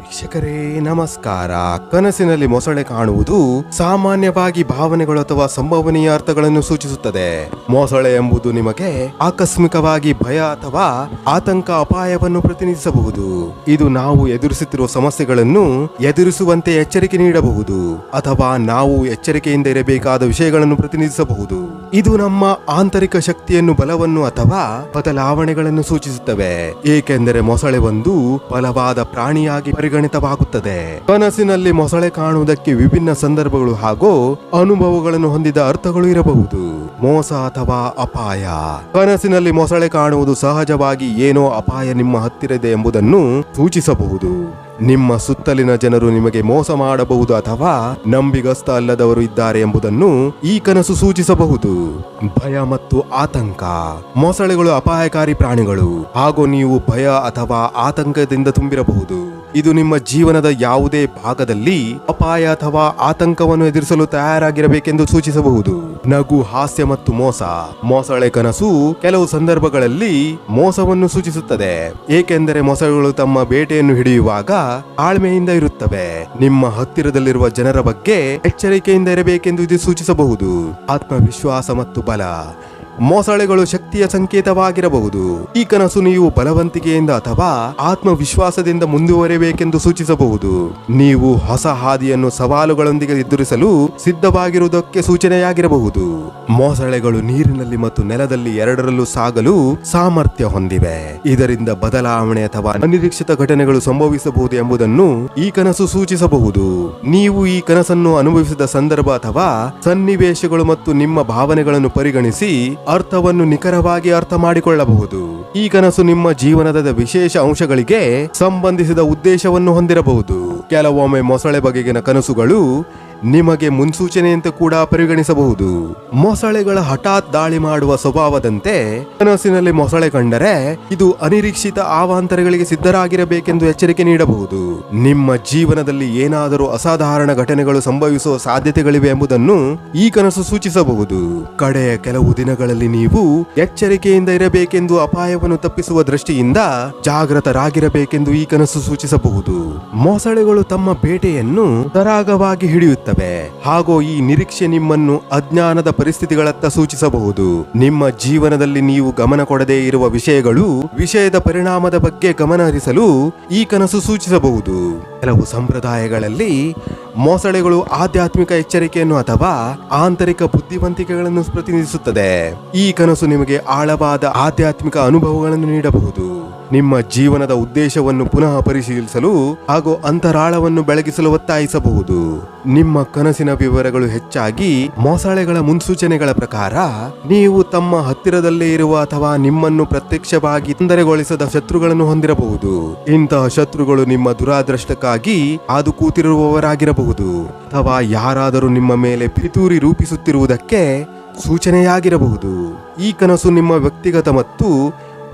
ವೀಕ್ಷಕರೇ, ನಮಸ್ಕಾರ. ಕನಸಿನಲ್ಲಿ ಮೊಸಳೆ ಕಾಣುವುದು ಸಾಮಾನ್ಯವಾಗಿ ಭಾವನೆಗಳು ಅಥವಾ ಸಂಭವನೀಯ ಅರ್ಥಗಳನ್ನು ಸೂಚಿಸುತ್ತದೆ. ಮೊಸಳೆ ಎಂಬುದು ನಿಮಗೆ ಆಕಸ್ಮಿಕವಾಗಿ ಭಯ ಅಥವಾ ಆತಂಕ ಅಪಾಯವನ್ನು ಪ್ರತಿನಿಧಿಸಬಹುದು. ಇದು ನಾವು ಎದುರಿಸುತ್ತಿರುವ ಸಮಸ್ಯೆಗಳನ್ನು ಎದುರಿಸುವಂತೆ ಎಚ್ಚರಿಕೆ ನೀಡಬಹುದು ಅಥವಾ ನಾವು ಎಚ್ಚರಿಕೆಯಿಂದ ಇರಬೇಕಾದ ವಿಷಯಗಳನ್ನು ಪ್ರತಿನಿಧಿಸಬಹುದು. ಇದು ನಮ್ಮ ಆಂತರಿಕ ಶಕ್ತಿಯನ್ನು ಬಲವನ್ನು ಅಥವಾ ಬದಲಾವಣೆಗಳನ್ನು ಸೂಚಿಸುತ್ತವೆ. ಏಕೆಂದರೆ ಮೊಸಳೆ ಒಂದು ಬಲವಾದ ಪ್ರಾಣಿಯಾಗಿ ಪರಿಗಣಿತವಾಗುತ್ತದೆ. ಕನಸಿನಲ್ಲಿ ಮೊಸಳೆ ಕಾಣುವುದಕ್ಕೆ ವಿಭಿನ್ನ ಸಂದರ್ಭಗಳು ಹಾಗೂ ಅನುಭವಗಳನ್ನು ಹೊಂದಿದ ಅರ್ಥಗಳು ಇರಬಹುದು. ಮೋಸ ಅಥವಾ ಅಪಾಯ. ಕನಸಿನಲ್ಲಿ ಮೊಸಳೆ ಕಾಣುವುದು ಸಹಜವಾಗಿ ಏನೋ ಅಪಾಯ ನಿಮ್ಮ ಹತ್ತಿರ ಇದೆ ಎಂಬುದನ್ನು ಸೂಚಿಸಬಹುದು. ನಿಮ್ಮ ಸುತ್ತಲಿನ ಜನರು ನಿಮಗೆ ಮೋಸ ಮಾಡಬಹುದು ಅಥವಾ ನಂಬಿಗಸ್ತ ಅಲ್ಲದವರು ಇದ್ದಾರೆ ಎಂಬುದನ್ನು ಈ ಕನಸು ಸೂಚಿಸಬಹುದು. ಭಯ ಮತ್ತು ಆತಂಕ, ಮೊಸಳೆಗಳು ಅಪಾಯಕಾರಿ ಪ್ರಾಣಿಗಳು, ಹಾಗೂ ನೀವು ಭಯ ಅಥವಾ ಆತಂಕದಿಂದ ತುಂಬಿರಬಹುದು. ಇದು ನಿಮ್ಮ ಜೀವನದ ಯಾವುದೇ ಭಾಗದಲ್ಲಿ ಅಪಾಯ ಅಥವಾ ಆತಂಕವನ್ನು ಎದುರಿಸಲು ತಯಾರಾಗಿರಬೇಕೆಂದು ಸೂಚಿಸಬಹುದು. ನಗು, ಹಾಸ್ಯ ಮತ್ತು ಮೋಸ. ಮೋಸಳೆ ಕನಸು ಕೆಲವು ಸಂದರ್ಭಗಳಲ್ಲಿ ಮೋಸವನ್ನು ಸೂಚಿಸುತ್ತದೆ. ಏಕೆಂದರೆ ಮೊಸಳೆಗಳು ತಮ್ಮ ಬೇಟೆಯನ್ನು ಹಿಡಿಯುವಾಗ ಆಳ್ಮೆಯಿಂದ ಇರುತ್ತವೆ. ನಿಮ್ಮ ಹತ್ತಿರದಲ್ಲಿರುವ ಜನರ ಬಗ್ಗೆ ಎಚ್ಚರಿಕೆಯಿಂದ ಇರಬೇಕೆಂದು ಇದು ಸೂಚಿಸಬಹುದು. ಆತ್ಮವಿಶ್ವಾಸ ಮತ್ತು ಬಲ. ಮೊಸಳೆಗಳು ಶಕ್ತಿಯ ಸಂಕೇತವಾಗಿರಬಹುದು. ಈ ಕನಸು ನೀವು ಬಲವಂತಿಕೆಯಿಂದ ಅಥವಾ ಆತ್ಮವಿಶ್ವಾಸದಿಂದ ಮುಂದುವರಿಯಬೇಕೆಂದು ಸೂಚಿಸಬಹುದು. ನೀವು ಹೊಸ ಹಾದಿಯನ್ನು ಸವಾಲುಗಳೊಂದಿಗೆ ಎದುರಿಸಲು ಸಿದ್ಧವಾಗಿರುವುದಕ್ಕೆ ಸೂಚನೆಯಾಗಿರಬಹುದು. ಮೊಸಳೆಗಳು ನೀರಿನಲ್ಲಿ ಮತ್ತು ನೆಲದಲ್ಲಿ ಎರಡರಲ್ಲೂ ಸಾಗಲು ಸಾಮರ್ಥ್ಯ ಹೊಂದಿವೆ. ಇದರಿಂದ ಬದಲಾವಣೆ ಅಥವಾ ಅನಿರೀಕ್ಷಿತ ಘಟನೆಗಳು ಸಂಭವಿಸಬಹುದು ಎಂಬುದನ್ನು ಈ ಕನಸು ಸೂಚಿಸಬಹುದು. ನೀವು ಈ ಕನಸನ್ನು ಅನುಭವಿಸಿದ ಸಂದರ್ಭ ಅಥವಾ ಸನ್ನಿವೇಶಗಳು ಮತ್ತು ನಿಮ್ಮ ಭಾವನೆಗಳನ್ನು ಪರಿಗಣಿಸಿ ಅರ್ಥವನ್ನು ನಿಖರವಾಗಿ ಅರ್ಥ ಮಾಡಿಕೊಳ್ಳಬಹುದು ಈ ಕನಸು ನಿಮ್ಮ ಜೀವನದ ವಿಶೇಷ ಅಂಶಗಳಿಗೆ ಸಂಬಂಧಿಸಿದ ಉದ್ದೇಶವನ್ನು ಹೊಂದಿರಬಹುದು. ಕೆಲವೊಮ್ಮೆ ಮೊಸಳೆ ಬಗೆಗಿನ ಕನಸುಗಳು ನಿಮಗೆ ಮುನ್ಸೂಚನೆಯಂತೆ ಕೂಡ ಪರಿಗಣಿಸಬಹುದು. ಮೊಸಳೆಗಳ ಹಠಾತ್ ದಾಳಿ ಮಾಡುವ ಸ್ವಭಾವದಂತೆ ಕನಸಿನಲ್ಲಿ ಮೊಸಳೆ ಕಂಡರೆ ಇದು ಅನಿರೀಕ್ಷಿತ ಆವಾಂತರಗಳಿಗೆ ಸಿದ್ಧರಾಗಿರಬೇಕೆಂದು ಎಚ್ಚರಿಕೆ ನೀಡಬಹುದು. ನಿಮ್ಮ ಜೀವನದಲ್ಲಿ ಏನಾದರೂ ಅಸಾಧಾರಣ ಘಟನೆಗಳು ಸಂಭವಿಸುವ ಸಾಧ್ಯತೆಗಳಿವೆ ಎಂಬುದನ್ನು ಈ ಕನಸು ಸೂಚಿಸಬಹುದು. ಕಡೆಯ ಕೆಲವು ದಿನಗಳಲ್ಲಿ ನೀವು ಎಚ್ಚರಿಕೆಯಿಂದ ಇರಬೇಕೆಂದು ಅಪಾಯವನ್ನು ತಪ್ಪಿಸುವ ದೃಷ್ಟಿಯಿಂದ ಜಾಗೃತರಾಗಿರಬೇಕೆಂದು ಈ ಕನಸು ಸೂಚಿಸಬಹುದು. ಮೊಸಳೆಗಳು ತಮ್ಮ ಬೇಟೆಯನ್ನು ಸರಾಗವಾಗಿ ಹಿಡಿಯುತ್ತವೆ. ಹಾಗೂ ಈ ನಿರೀಕ್ಷೆ ನಿಮ್ಮನ್ನು ಅಜ್ಞಾನದ ಪರಿಸ್ಥಿತಿಗಳತ್ತ ಸೂಚಿಸಬಹುದು. ನಿಮ್ಮ ಜೀವನದಲ್ಲಿ ನೀವು ಗಮನ ಕೊಡದೇ ಇರುವ ವಿಷಯಗಳು ವಿಷಯದ ಪರಿಣಾಮದ ಬಗ್ಗೆ ಗಮನ ಹರಿಸಲು ಈ ಕನಸು ಸೂಚಿಸಬಹುದು. ಕೆಲವು ಸಂಪ್ರದಾಯಗಳಲ್ಲಿ ಮೊಸಳೆಗಳು ಆಧ್ಯಾತ್ಮಿಕ ಎಚ್ಚರಿಕೆಯನ್ನು ಅಥವಾ ಆಂತರಿಕ ಬುದ್ಧಿವಂತಿಕೆಗಳನ್ನು ಪ್ರತಿನಿಧಿಸುತ್ತದೆ. ಈ ಕನಸು ನಿಮಗೆ ಆಳವಾದ ಆಧ್ಯಾತ್ಮಿಕ ಅನುಭವಗಳನ್ನು ನೀಡಬಹುದು. ನಿಮ್ಮ ಜೀವನದ ಉದ್ದೇಶವನ್ನು ಪುನಃ ಪರಿಶೀಲಿಸಲು ಹಾಗೂ ಅಂತರಾಳವನ್ನು ಬೆಳಗಿಸಲು ಒತ್ತಾಯಿಸಬಹುದು. ನಿಮ್ಮ ಕನಸಿನ ವಿವರಗಳು ಹೆಚ್ಚಾಗಿ ಮೊಸಳೆಗಳ ಮುನ್ಸೂಚನೆಗಳ ಪ್ರಕಾರ, ನೀವು ತಮ್ಮ ಹತ್ತಿರದಲ್ಲೇ ಇರುವ ಅಥವಾ ನಿಮ್ಮನ್ನು ಪ್ರತ್ಯಕ್ಷವಾಗಿ ತೊಂದರೆಗೊಳಿಸದ ಶತ್ರುಗಳನ್ನು ಹೊಂದಿರಬಹುದು. ಇಂತಹ ಶತ್ರುಗಳು ನಿಮ್ಮ ದುರಾದೃಷ್ಟಕ್ಕಾಗಿ ಹಾದು ಕೂತಿರುವವರಾಗಿರಬಹುದು ಅಥವಾ ಯಾರಾದರೂ ನಿಮ್ಮ ಮೇಲೆ ಪಿತೂರಿ ರೂಪಿಸುತ್ತಿರುವುದಕ್ಕೆ ಸೂಚನೆಯಾಗಿರಬಹುದು. ಈ ಕನಸು ನಿಮ್ಮ ವ್ಯಕ್ತಿಗತ ಮತ್ತು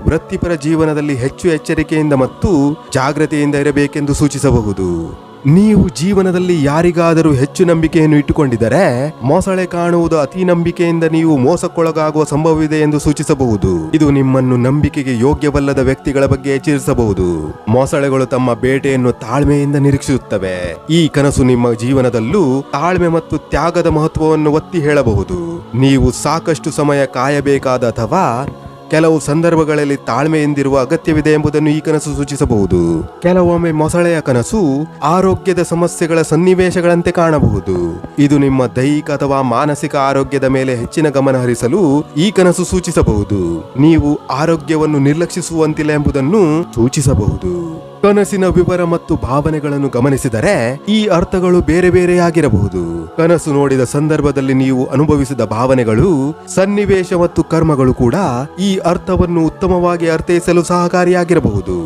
ವೃತ್ತಿಪರ ಜೀವನದಲ್ಲಿ ಹೆಚ್ಚು ಎಚ್ಚರಿಕೆಯಿಂದ ಮತ್ತು ಜಾಗ್ರತೆಯಿಂದ ಇರಬೇಕೆಂದು ಸೂಚಿಸಬಹುದು. ನೀವು ಜೀವನದಲ್ಲಿ ಯಾರಿಗಾದರೂ ಹೆಚ್ಚು ನಂಬಿಕೆಯನ್ನು ಇಟ್ಟುಕೊಂಡಿದ್ದರೆ, ಮೊಸಳೆ ಕಾಣುವುದು ಅತಿ ನಂಬಿಕೆಯಿಂದ ನೀವು ಮೋಸಕ್ಕೊಳಗಾಗುವ ಸಂಭವವಿದೆ ಎಂದು ಸೂಚಿಸಬಹುದು. ಇದು ನಿಮ್ಮನ್ನು ನಂಬಿಕೆಗೆ ಯೋಗ್ಯವಲ್ಲದ ವ್ಯಕ್ತಿಗಳ ಬಗ್ಗೆ ಎಚ್ಚರಿಸಬಹುದು. ಮೊಸಳೆಗಳು ತಮ್ಮ ಬೇಟೆಯನ್ನು ತಾಳ್ಮೆಯಿಂದ ನಿರೀಕ್ಷಿಸುತ್ತವೆ. ಈ ಕನಸು ನಿಮ್ಮ ಜೀವನದಲ್ಲೂ ತಾಳ್ಮೆ ಮತ್ತು ತ್ಯಾಗದ ಮಹತ್ವವನ್ನು ಒತ್ತಿ ಹೇಳಬಹುದು. ನೀವು ಸಾಕಷ್ಟು ಸಮಯ ಕಾಯಬೇಕಾದ ಅಥವಾ ಕೆಲವು ಸಂದರ್ಭಗಳಲ್ಲಿ ತಾಳ್ಮೆಯಿಂದಿರುವ ಅಗತ್ಯವಿದೆ ಎಂಬುದನ್ನು ಈ ಕನಸು ಸೂಚಿಸಬಹುದು. ಕೆಲವೊಮ್ಮೆ ಮೊಸಳೆಯ ಕನಸು ಆರೋಗ್ಯದ ಸಮಸ್ಯೆಗಳ ಸನ್ನಿವೇಶಗಳಂತೆ ಕಾಣಬಹುದು. ಇದು ನಿಮ್ಮ ದೈಹಿಕ ಅಥವಾ ಮಾನಸಿಕ ಆರೋಗ್ಯದ ಮೇಲೆ ಹೆಚ್ಚಿನ ಗಮನ ಹರಿಸಲು ಈ ಕನಸು ಸೂಚಿಸಬಹುದು. ನೀವು ಆರೋಗ್ಯವನ್ನು ನಿರ್ಲಕ್ಷಿಸುವಂತಿಲ್ಲ ಎಂಬುದನ್ನು ಸೂಚಿಸಬಹುದು. ಕನಸಿನ ವಿವರ ಮತ್ತು ಭಾವನೆಗಳನ್ನು ಗಮನಿಸಿದರೆ ಈ ಅರ್ಥಗಳು ಬೇರೆ ಬೇರೆಯಾಗಿರಬಹುದು. ಕನಸು ನೋಡಿದ ಸಂದರ್ಭದಲ್ಲಿ ನೀವು ಅನುಭವಿಸಿದ ಭಾವನೆಗಳು, ಸನ್ನಿವೇಶ ಮತ್ತು ಕರ್ಮಗಳು ಕೂಡ ಈ ಅರ್ಥವನ್ನು ಉತ್ತಮವಾಗಿ ಅರ್ಥೈಸಲು ಸಹಕಾರಿಯಾಗಿರಬಹುದು.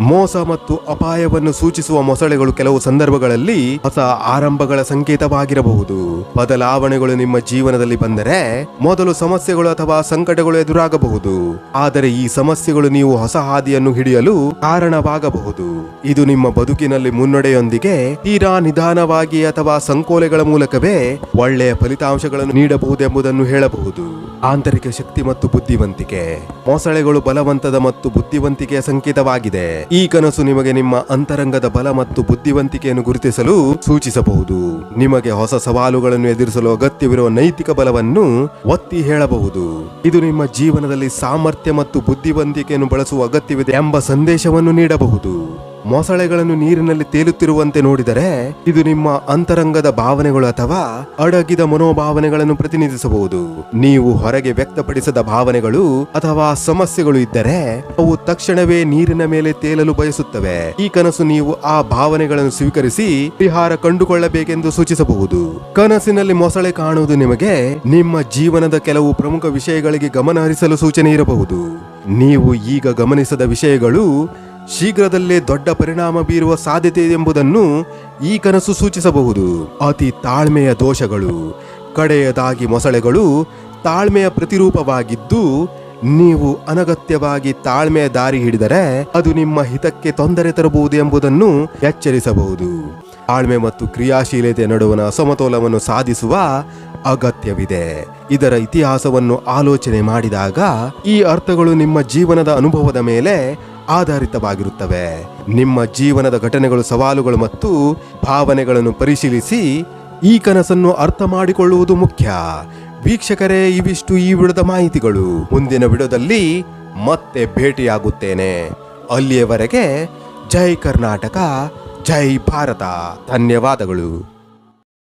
ಮೋಸ ಮತ್ತು ಅಪಾಯವನ್ನು ಸೂಚಿಸುವ ಮೊಸಳೆಗಳು ಕೆಲವು ಸಂದರ್ಭಗಳಲ್ಲಿ ಹೊಸ ಆರಂಭಗಳ ಸಂಕೇತವಾಗಿರಬಹುದು. ಬದಲಾವಣೆಗಳು ನಿಮ್ಮ ಜೀವನದಲ್ಲಿ ಬಂದರೆ ಮೊದಲು ಸಮಸ್ಯೆಗಳು ಅಥವಾ ಸಂಕಟಗಳು ಎದುರಾಗಬಹುದು. ಆದರೆ ಈ ಸಮಸ್ಯೆಗಳು ನೀವು ಹೊಸ ಹಾದಿಯನ್ನು ಹಿಡಿಯಲು ಕಾರಣವಾಗಬಹುದು. ಇದು ನಿಮ್ಮ ಬದುಕಿನಲ್ಲಿ ಮುನ್ನಡೆಯೊಂದಿಗೆ ತೀರಾ ನಿಧಾನವಾಗಿ ಅಥವಾ ಸಂಕೋಲೆಗಳ ಮೂಲಕವೇ ಒಳ್ಳೆಯ ಫಲಿತಾಂಶಗಳನ್ನು ನೀಡಬಹುದೆಂಬುದನ್ನು ಹೇಳಬಹುದು. ಆಂತರಿಕ ಶಕ್ತಿ ಮತ್ತು ಬುದ್ಧಿವಂತಿಕೆ. ಮೊಸಳೆಗಳು ಬಲವಂತದ ಮತ್ತು ಬುದ್ಧಿವಂತಿಕೆಯ ಸಂಕೇತವಾಗಿದೆ. ಈ ಕನಸು ನಿಮಗೆ ನಿಮ್ಮ ಅಂತರಂಗದ ಬಲ ಮತ್ತು ಬುದ್ಧಿವಂತಿಕೆಯನ್ನು ಗುರುತಿಸಲು ಸೂಚಿಸಬಹುದು. ನಿಮಗೆ ಹೊಸ ಸವಾಲುಗಳನ್ನು ಎದುರಿಸಲು ಅಗತ್ಯವಿರುವ ನೈತಿಕ ಬಲವನ್ನು ಒತ್ತಿ ಹೇಳಬಹುದು. ಇದು ನಿಮ್ಮ ಜೀವನದಲ್ಲಿ ಸಾಮರ್ಥ್ಯ ಮತ್ತು ಬುದ್ಧಿವಂತಿಕೆಯನ್ನು ಬಳಸುವ ಅಗತ್ಯವಿದೆ ಎಂಬ ಸಂದೇಶವನ್ನು ನೀಡಬಹುದು. ಮೊಸಳೆಗಳನ್ನು ನೀರಿನಲ್ಲಿ ತೇಲುತ್ತಿರುವಂತೆ ನೋಡಿದರೆ ಇದು ನಿಮ್ಮ ಅಂತರಂಗದ ಭಾವನೆಗಳು ಅಥವಾ ಅಡಗಿದ ಮನೋಭಾವನೆಗಳನ್ನು ಪ್ರತಿನಿಧಿಸಬಹುದು. ನೀವು ಹೊರಗೆ ವ್ಯಕ್ತಪಡಿಸದ ಭಾವನೆಗಳು ಅಥವಾ ಸಮಸ್ಯೆಗಳು ಇದ್ದರೆ ಅವು ತಕ್ಷಣವೇ ನೀರಿನ ಮೇಲೆ ತೇಲಲು ಬಯಸುತ್ತವೆ. ಈ ಕನಸು ನೀವು ಆ ಭಾವನೆಗಳನ್ನು ಸ್ವೀಕರಿಸಿ ಪರಿಹಾರ ಕಂಡುಕೊಳ್ಳಬೇಕೆಂದು ಸೂಚಿಸಬಹುದು. ಕನಸಿನಲ್ಲಿ ಮೊಸಳೆ ಕಾಣುವುದು ನಿಮಗೆ ನಿಮ್ಮ ಜೀವನದ ಕೆಲವು ಪ್ರಮುಖ ವಿಷಯಗಳಿಗೆ ಗಮನ ಹರಿಸಲು ಸೂಚನೆ ಇರಬಹುದು. ನೀವು ಈಗ ಗಮನಿಸದ ವಿಷಯಗಳು ಶೀಘ್ರದಲ್ಲೇ ದೊಡ್ಡ ಪರಿಣಾಮ ಬೀರುವ ಸಾಧ್ಯತೆ ಎಂಬುದನ್ನು ಈ ಕನಸು ಸೂಚಿಸಬಹುದು. ಅತಿ ತಾಳ್ಮೆಯ ದೋಷಗಳು, ಕಡೆಯದಾಗಿ ಮೊಸಳೆಗಳು ತಾಳ್ಮೆಯ ಪ್ರತಿರೂಪವಾಗಿದ್ದು, ನೀವು ಅನಗತ್ಯವಾಗಿ ತಾಳ್ಮೆಯ ದಾರಿ ಹಿಡಿದರೆ ಅದು ನಿಮ್ಮ ಹಿತಕ್ಕೆ ತೊಂದರೆ ತರಬಹುದು ಎಂಬುದನ್ನು ಎಚ್ಚರಿಸಬಹುದು. ತಾಳ್ಮೆ ಮತ್ತು ಕ್ರಿಯಾಶೀಲತೆ ನಡುವಿನ ಅಸಮತೋಲವನ್ನು ಸಾಧಿಸುವ ಅಗತ್ಯವಿದೆ. ಇದರ ಇತಿಹಾಸವನ್ನು ಆಲೋಚನೆ ಮಾಡಿದಾಗ ಈ ಅರ್ಥಗಳು ನಿಮ್ಮ ಜೀವನದ ಅನುಭವದ ಮೇಲೆ ಆಧಾರಿತವಾಗಿರುತ್ತವೆ. ನಿಮ್ಮ ಜೀವನದ ಘಟನೆಗಳು, ಸವಾಲುಗಳು ಮತ್ತು ಭಾವನೆಗಳನ್ನು ಪರಿಶೀಲಿಸಿ ಈ ಕನಸನ್ನು ಅರ್ಥ ಮಾಡಿಕೊಳ್ಳುವುದು ಮುಖ್ಯ. ವೀಕ್ಷಕರೇ, ಇವಿಷ್ಟು ಈ ವಿಡದ ಮಾಹಿತಿಗಳು. ಮುಂದಿನ ವಿಡದಲ್ಲಿ ಮತ್ತೆ ಭೇಟಿಯಾಗುತ್ತೇನೆ. ಅಲ್ಲಿಯವರೆಗೆ ಜೈ ಕರ್ನಾಟಕ, ಜೈ ಭಾರತ. ಧನ್ಯವಾದಗಳು.